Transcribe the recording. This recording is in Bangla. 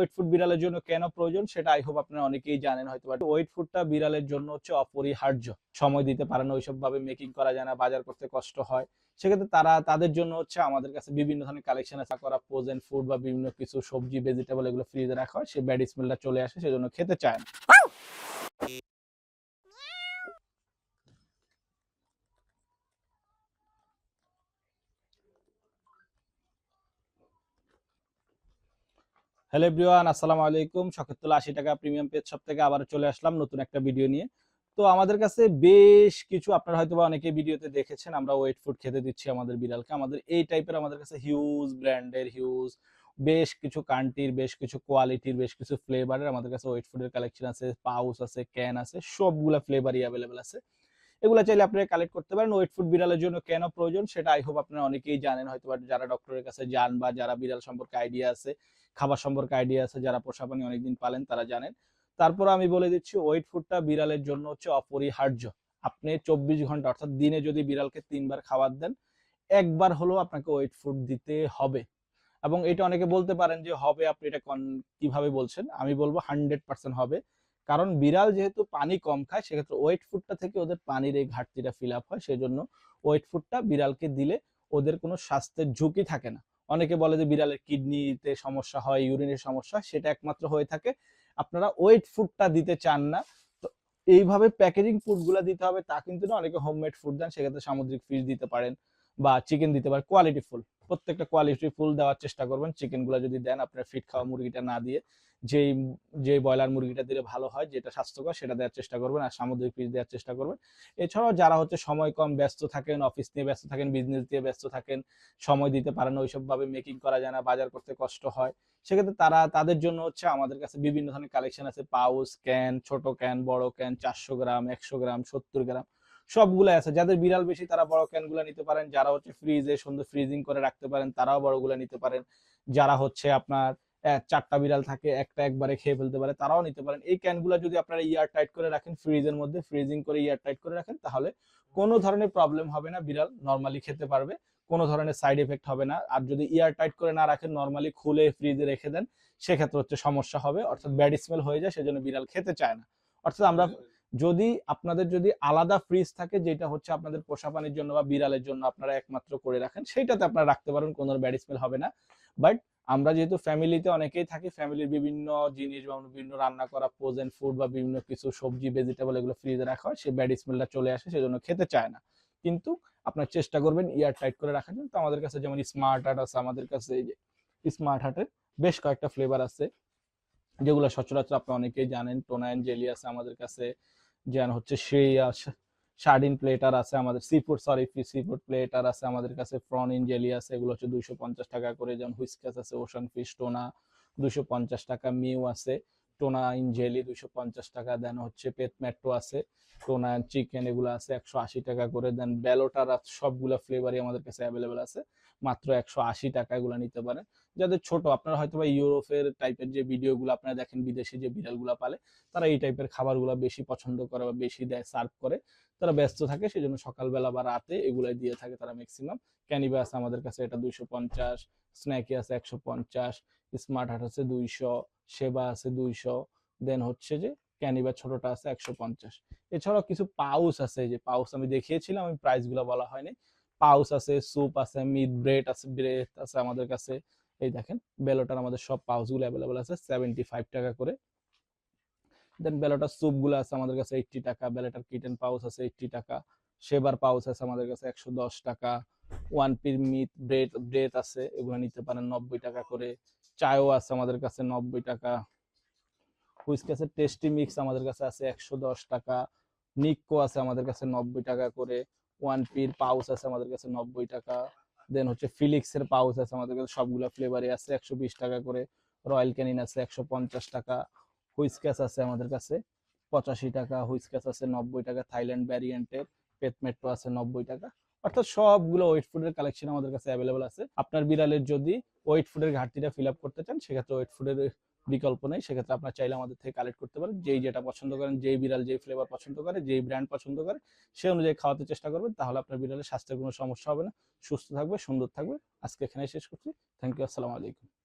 ওয়েট ফুড বিড়ালের জন্য কেন প্রয়োজন সেটা আই হোপ আপনারা অনেকেই জানেন হয়তো বা ওয়েট ফুডটা বিড়ালের জন্য হচ্ছে অপরিহার্য। সময় দিতে পারে না ওইসব ভাবে মেকিং করা যায় না, বাজার করতে কষ্ট হয়। সেক্ষেত্রে তারা তাদের জন্য হচ্ছে আমাদের কাছে বিভিন্ন ধরনের কালেকশন আছে করা ফ্রোজেন ফুড বা বিভিন্ন কিছু সবজি ভেজিটেবল এগুলো ফ্রিজে রাখা হয়, সে ব্যাড স্মেলটা চলে আসে, সেজন্য খেতে চায় না। হ্যালো এভরিওয়ান, আসসালামু আলাইকুম। শখেতুল্লাহ আশি টাকা প্রিমিয়াম পেজ সব থেকে আবার চলে আসলাম নতুন একটা ভিডিও নিয়ে। তো আমাদের কাছে বেশ কিছু, আপনারা হয়তো বা অনেকে ভিডিওতে দেখেছেন, আমরা ওয়েট ফুড খেতে দিচ্ছি আমাদের বিড়ালকে। আমাদের এই টাইপের আমাদের কাছে হিউজ ব্র্যান্ডের হিউজ বেশ কিছু কান্ট্রির বেশ কিছু কোয়ালিটির বেশ কিছু ফ্লেভারের আমাদের কাছে ওয়েট ফুডের কালেকশন আছে, পাউস আছে ক্যান আছে, সবগুলা ফ্লেভারই অ্যাভেলেবেল আছে। এগুলো চাইলে আপনারা কালেক্ট করতে পারেন। ওয়েট ফুড বিড়ালের জন্য কেন প্রয়োজন সেটা আই হোপ আপনারা অনেকেই জানেন। হয়তো যারা ডক্টরের কাছে যান বা যারা বিড়াল সম্পর্কে আইডিয়া আছে, খাবার সম্পর্কে আইডিয়া আছে, যারা পোষা প্রাণী অনেকদিন পালেন তারা জানেন। তারপর আমি বলে দিচ্ছি ওয়েট ফুডটা বিড়ালের জন্য হচ্ছে অপরিহার্য। আপনি চব্বিশ ঘণ্টা অর্থাৎ দিনে যদি বিড়ালকে তিনবার খাবার দেন, একবার হলেও আপনাকে ওয়েট ফুড দিতে হবে। এবং এটা অনেকে বলতে পারেন যে, হবে? আপনি এটা কীভাবে বলছেন? আমি বলব হান্ড্রেড পার্সেন্ট হবে। কারণ বিড়াল যেহেতু পানি কম খায়, সেক্ষেত্রে ওয়েট ফুডটা থেকে ওদের পানির এই ঘাটতিটা ফিল আপ হয়। সেজন্য ওয়েট ফুডটা বিড়ালকে দিলে ওদের কোনো স্বাস্থ্যের ঝুঁকি থাকে না। অনেকে বলে যে বিড়ালের কিডনিতে সমস্যা হয়, ইউরিনের সমস্যা সেটা একমাত্র হয়ে থাকে। আপনারা ওয়েট ফুডটা দিতে চান না, তো এইভাবে প্যাকেজিং ফুডগুলো দিতে হবে, তা কিন্তু না, অনেকে হোমমেড ফুড দেন, সেক্ষেত্রে সামুদ্রিক ফিশ দিতে পারেন বা চিকেন দিতে পারেন। কোয়ালিটি ফুল প্রত্যেকটা কোয়ালিটি ফুল দেওয়ার চেষ্টা করবেন। চিকেনগুলো যদি দেন, আপনার ফিট খাওয়া মুরগিটা না দিয়ে যেই যে ব্রয়লার মুরগিটা দিলে ভালো হয়, যেটা স্বাস্থ্যকর সেটা দেওয়ার চেষ্টা করবেন আর সামুদ্রিক ফিশ দেওয়ার চেষ্টা করবেন। এছাড়াও যারা হচ্ছে সময় কম ব্যস্ত থাকেন অফিস নিয়ে ব্যস্ত থাকেন বিজনেস দিয়ে ব্যস্ত থাকেন, সময় দিতে পারেন না ওইসব ভাবে মেকিং করা যায় না, বাজার করতে কষ্ট হয়, সেক্ষেত্রে তারা, তাদের জন্য হচ্ছে আমাদের কাছে বিভিন্ন ধরনের কালেকশন আছে পাউস ক্যান ছোট ক্যান বড় ক্যান চারশো গ্রাম, একশো গ্রাম, সত্তর গ্রাম সবগুলো আছে। যাদের বিড়াল বেশি তারা বড় ক্যানগুলো নিতে পারেন, যারা হচ্ছে ফ্রিজে সুন্দর ফ্রিজিং করে রাখতে পারেন, তারাও বড়গুলো নিতে পারেন। যারা হচ্ছে আপনার চারটা বিড়াল থাকে একটা একবারে খেয়ে ফেলতে পারে তারাও নিতে পারেন। এই ক্যানগুলো যদি আপনারা ইয়ার টাইট করে রাখেন ফ্রিজের মধ্যে ফ্রিজিং করে ইয়ার টাইট করে রাখেন তাহলে কোনো ধরনের প্রবলেম হবে না বিড়াল নর্মালি খেতে পারবে কোনো ধরনের সাইড এফেক্ট হবে না। আর যদি ইয়ার টাইট করে না রাখেন নর্মালি খুলে ফ্রিজে রেখে দেন সেক্ষেত্রে হচ্ছে সমস্যা হবে অর্থাৎ ব্যাড স্মেল হয়ে যায় সেজন্য বিড়াল খেতে চায় না। অর্থাৎ আমরা যদি আপনাদের যদি আলাদা ফ্রিজ থাকে যেটা হচ্ছে আপনাদের পোষা পানির জন্য বা বিড়ালের জন্য আপনারা একমাত্র করে রাখেন সেইটাতে আপনারা রাখতে পারেন কোনো ব্যাড স্মেল হবে না। বাট আমরা যেহেতু ফ্যামিলিতে অনেকেই থাকি ফ্যামিলির বিভিন্ন জিনিস বা বিভিন্ন রান্না করা ফ্রোজেন ফুড বা বিভিন্ন কিছু সবজি ভেজিটেবল এগুলো ফ্রিজে রাখা হয় সেই ব্যাড স্মেলটা চলে আসে, সেজন্য খেতে চায় না। কিন্তু আপনার চেষ্টা করবেন ইয়ার টাইট করে রাখার জন্য। তো আমাদের কাছে যেমন স্মার্ট হার্ট আছে, আমাদের কাছে এই যে স্মার্ট হার্টের বেশ কয়েকটা ফ্লেভার আছে, যেগুলো সচরাচর আপনি অনেকেই জানেন। টোনায়ন জেলি আছে আমাদের কাছে যেন হচ্ছে সেই সার্ডিন প্লেটার আছে আমাদের sea food sorry sea food platter আছে আমাদের কাছে প্রন ইঞ্জেলি আছে এগুলো হচ্ছে দুইশো পঞ্চাশ টাকা করে। যেমন হুইস্কাস আছে ওশান ফিশ টোনা দুইশো পঞ্চাশ টাকা মিউ আছে। টোনা ইন জেলি দুইশো পঞ্চাশ টাকা দেন হচ্ছে পেট মেট্রো আছে টোনা চিকেন এগুলো আছে একশো আশি টাকা করে দেন বেলোটার সবগুলো ফ্লেভারই আমাদের কাছে অ্যাভেলেবেল আছে, মাত্র একশো আশি টাকা এগুলো নিতে পারেন। যাদের ছোট, আপনারা হয়তো বা ইউরোপের টাইপের যে ভিডিওগুলো আপনারা দেখেন, বিদেশি যে বিড়ালগুলো পালে, তারা এই টাইপের খাবারগুলো বেশি পছন্দ করে বা বেশি দেয় সার্ভ করে। তারা ব্যস্ত থাকে সেই জন্য সকালবেলা বা রাতে এগুলাই দিয়ে থাকে তারা ম্যাক্সিমাম ক্যানিবা আছে আমাদের কাছে, এটা দুইশো পঞ্চাশ স্ন্যাকি আছে একশো পঞ্চাশ স্মার্ট হার্ট আছে দুইশো সেবা আছে দুইশো দেন হচ্ছে যে ক্যানিবা ছোটটা আছে একশো পঞ্চাশ। এছাড়াও কিছু পাউস আছে, যে পাউস আমি দেখিয়েছিলাম, আমি প্রাইসগুলো বলা হয়নি। পাউস আছে স্যুপ আছে মিট ব্রেড আছে ব্রেড আছে আমাদের কাছে। এই দেখেন, বেলোটার আমাদের সব পাউসগুলো অ্যাভেলেবল আছে সেভেন্টি টাকা করে। দেন বেলোটার স্যুপগুলো আছে আমাদের কাছে এইটটি টাকা, বেলোটার কিটেন পাউস আছে এইটটি টাকা সেবার পাউস আছে আমাদের কাছে একশো দশ টাকা। ওয়ান পির মিট ব্রেড ব্রেড আছে, এগুলো নিতে পারেন নব্বই টাকা করে। চায়ও আছে আমাদের কাছে, নব্বই টাকা। হুইস্কাসের টেস্টি মিক্স আমাদের কাছে আছে, একশো দশ টাকা। নিক্কো আছে আমাদের কাছে নব্বই টাকা করে। ওয়ান পির পাউস আছে আমাদের কাছে নব্বই টাকা। দেন হচ্ছে ফিলিক্স এর পাউচ আছে আমাদের কাছে, সবগুলো ফ্লেভারে আছে, একশো বিশ টাকা করে। রয়্যাল ক্যানিন আছে, একশো পঞ্চাশ টাকা। হুইস্কাস আছে আমাদের কাছে পঁচাশি টাকা। হুইস্কাস আছে নব্বই টাকা। থাইল্যান্ড ভ্যারিয়েন্টের পেট মেট্রো আছে নব্বই টাকা। অর্থাৎ সবগুলো ওয়েট ফুডের কালেকশন আমাদের কাছে অ্যাভেলেবল আছে। আপনার বিড়ালের যদি ওয়েট ফুডের ঘাটতিটা ফিল আপ করতে চান, সেক্ষেত্রে ওয়েট ফুডের বিকল্প নেই। সেক্ষেত্রে আপনার চাইলে আমাদের থেকে কালেক্ট করতে পারেন। যেই যেটা পছন্দ করেন, যেই বিড়াল, যেই ফ্লেভার পছন্দ করে, যেই ব্র্যান্ড পছন্দ করে, সে অনুযায়ী খাওয়াতে চেষ্টা করবেন, তাহলে আপনার বিড়ালের স্বাস্থ্যের কোনো সমস্যা হবে না। সুস্থ থাকবে, সুন্দর থাকবে। আজকে এখানে শেষ করছি। থ্যাংক ইউ আসসালামু আলাইকুম।